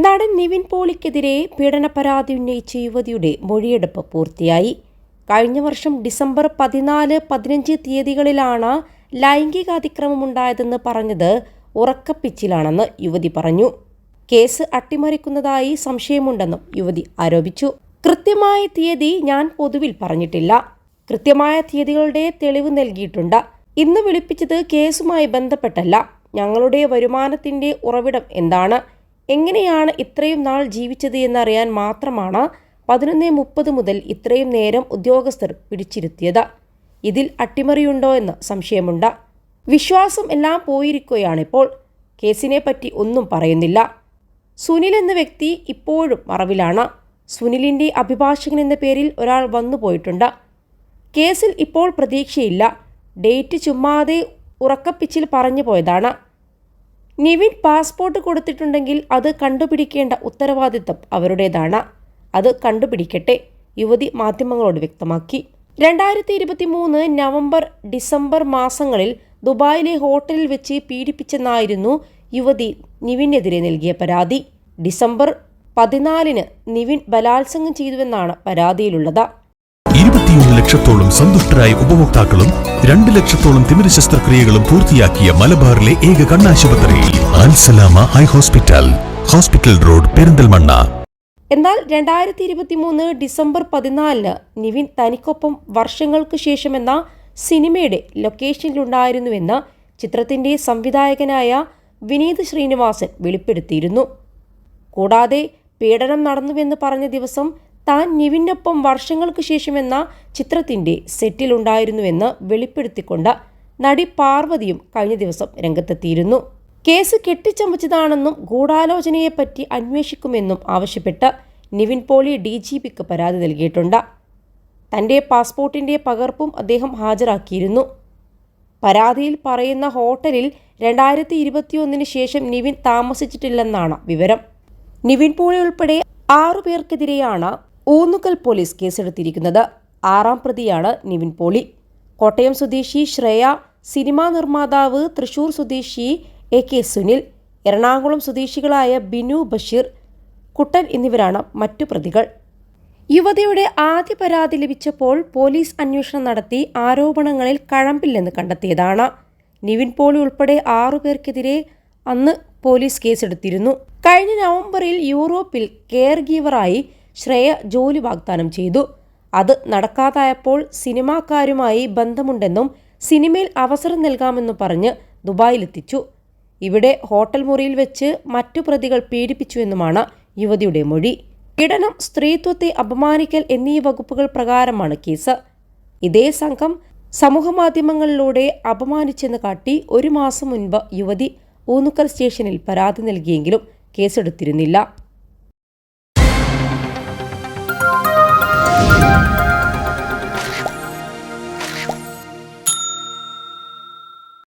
നടൻ നിവിൻ പോളിക്കെതിരെ പീഡന പരാതി ഉന്നയിച്ച യുവതിയുടെ മൊഴിയെടുപ്പ് പൂർത്തിയായി. കഴിഞ്ഞ വർഷം ഡിസംബർ പതിനാല് പതിനഞ്ച് തീയതികളിലാണ് ലൈംഗിക അതിക്രമമുണ്ടായതെന്ന് പറഞ്ഞത് ഉറക്കപ്പിച്ചിലാണെന്ന് യുവതി പറഞ്ഞു. കേസ് അട്ടിമറിക്കുന്നതായി സംശയമുണ്ടെന്നും യുവതി ആരോപിച്ചു. കൃത്യമായ തീയതി ഞാൻ പൊതുവിൽ പറഞ്ഞിട്ടില്ല. കൃത്യമായ തീയതികളുടെ തെളിവ് നൽകിയിട്ടുണ്ട്. ഇന്ന് വിളിപ്പിച്ചത് കേസുമായി ബന്ധപ്പെട്ടല്ല. ഞങ്ങളുടെ വരുമാനത്തിന്റെ ഉറവിടം എന്താണ്? എങ്ങനെയാണ് ഇത്രയും നാൾ ജീവിച്ചത് എന്നറിയാൻ മാത്രമാണ് പതിനൊന്ന് മുപ്പത് മുതൽ ഇത്രയും നേരം ഉദ്യോഗസ്ഥർ പിടിച്ചിരുത്തിയത്. ഇതിൽ അട്ടിമറിയുണ്ടോ എന്ന് സംശയമുണ്ട്. വിശ്വാസം എല്ലാം പോയിരിക്കുകയാണിപ്പോൾ. കേസിനെ പറ്റി ഒന്നും പറയുന്നില്ല. സുനിൽ എന്ന വ്യക്തി ഇപ്പോഴും മറവിലാണ്. സുനിലിന്റെ അഭിഭാഷകൻ എന്ന പേരിൽ ഒരാൾ വന്നു പോയിട്ടുണ്ട്. കേസിൽ ഇപ്പോൾ പ്രതീക്ഷയില്ല. ഡേറ്റ് ചുമ്മാതെ ഉറക്കപ്പിച്ചിൽ പറഞ്ഞു പോയതാണ്. നിവിൻ പാസ്പോർട്ട് കൊടുത്തിട്ടുണ്ടെങ്കിൽ അത് കണ്ടുപിടിക്കേണ്ട ഉത്തരവാദിത്തം അവരുടേതാണ്. അത് കണ്ടുപിടിക്കട്ടെ യുവതി മാധ്യമങ്ങളോട് വ്യക്തമാക്കി. രണ്ടായിരത്തി ഇരുപത്തി മൂന്ന് നവംബർ ഡിസംബർ മാസങ്ങളിൽ ദുബായിലെ ഹോട്ടലിൽ വെച്ച് പീഡിപ്പിച്ചെന്നായിരുന്നു യുവതി നിവിനെതിരെ നൽകിയ പരാതി. ഡിസംബർ പതിനാലിന് നിവിൻ ബലാത്സംഗം ചെയ്തുവെന്നാണ് പരാതിയിലുള്ളത്. ലക്ഷത്തോളം സന്തുഷ്ടരായ ഉപഭോക്താക്കളും രണ്ട് ലക്ഷത്തോളം തിമിര ശസ്ത്രക്രിയകളും പൂർത്തിയാക്കിയ മലബാറിലെ ഏക കണ്ണാശുപത്രി Alsalama eye hospital hospital road Perinthalmanna. എന്നാൽ രണ്ടായിരത്തി ഇരുപത്തി മൂന്ന് ഡിസംബർ പതിനാലിന് നിവിൻ തനിക്കൊപ്പം വർഷങ്ങൾക്ക് ശേഷമെന്ന സിനിമയുടെ ലൊക്കേഷനിലുണ്ടായിരുന്നുവെന്ന് ചിത്രത്തിന്റെ സംവിധായകനായ വിനീത് ശ്രീനിവാസൻ വെളിപ്പെടുത്തിയിരുന്നു. കൂടാതെ പീഡനം നടന്നുവെന്ന് പറഞ്ഞ ദിവസം താൻ നിവിനൊപ്പം വർഷങ്ങൾക്ക് ശേഷമെന്ന ചിത്രത്തിന്റെ സെറ്റിലുണ്ടായിരുന്നുവെന്ന് വെളിപ്പെടുത്തിക്കൊണ്ട് നടി പാർവതിയും കഴിഞ്ഞ ദിവസം രംഗത്തെത്തിയിരുന്നു. കേസ് കെട്ടിച്ചമച്ചതാണെന്നും ഗൂഢാലോചനയെപ്പറ്റി അന്വേഷിക്കുമെന്നും ആവശ്യപ്പെട്ട് നിവിൻ പോളി ഡി ജി പിക്ക് പരാതി നൽകിയിട്ടുണ്ട്. തന്റെ പാസ്പോർട്ടിന്റെ പകർപ്പും അദ്ദേഹം ഹാജരാക്കിയിരുന്നു. പരാതിയിൽ പറയുന്ന ഹോട്ടലിൽ രണ്ടായിരത്തി ഇരുപത്തിയൊന്നിന് ശേഷം നിവിൻ താമസിച്ചിട്ടില്ലെന്നാണ് വിവരം. നിവിൻ പോളി ഉൾപ്പെടെ ആറു പേർക്കെതിരെയാണ് ഊന്നുകൽ പോലീസ് കേസെടുത്തിരിക്കുന്നത് ആറാം പ്രതിയാണ് നിവിൻ പോളി. കോട്ടയം സ്വദേശി ശ്രേയ സിനിമാ നിർമ്മാതാവ് തൃശൂർ സ്വദേശി എ കെ സുനിൽ എറണാകുളം സ്വദേശികളായ ബിനു ബഷീർ കുട്ടൻ എന്നിവരാണ് മറ്റു പ്രതികൾ. യുവതിയുടെ ആദ്യ പരാതി ലഭിച്ചപ്പോൾ പോലീസ് അന്വേഷണം നടത്തി ആരോപണങ്ങളിൽ കഴമ്പില്ലെന്ന് കണ്ടെത്തിയതാണ്. നിവിൻ പോളി ഉൾപ്പെടെ ആറുപേർക്കെതിരെ അന്ന് പോലീസ് കേസെടുത്തിരുന്നു. കഴിഞ്ഞ നവംബറിൽ യൂറോപ്പിൽ കെയർ ഗീവറായി ശ്രേയ ജോലി വാഗ്ദാനം ചെയ്തു. അത് നടക്കാതായപ്പോൾ സിനിമാക്കാരുമായി ബന്ധമുണ്ടെന്നും സിനിമയിൽ അവസരം നൽകാമെന്നും പറഞ്ഞ് ദുബായിലെത്തിച്ചു. ഇവിടെ ഹോട്ടൽ മുറിയിൽ വെച്ച് മറ്റു പ്രതികൾ പീഡിപ്പിച്ചുവെന്നുമാണ് യുവതിയുടെ മൊഴി. പീഡനം സ്ത്രീത്വത്തെ അപമാനിക്കൽ എന്നീ വകുപ്പുകൾ പ്രകാരമാണ് കേസ്. ഇതേ സംഘം സമൂഹമാധ്യമങ്ങളിലൂടെ അപമാനിച്ചെന്ന് കാട്ടി ഒരു മാസം മുൻപ് യുവതി ഊന്നുക്കൽ സ്റ്റേഷനിൽ പരാതി നൽകിയെങ്കിലും കേസെടുത്തിരുന്നില്ല.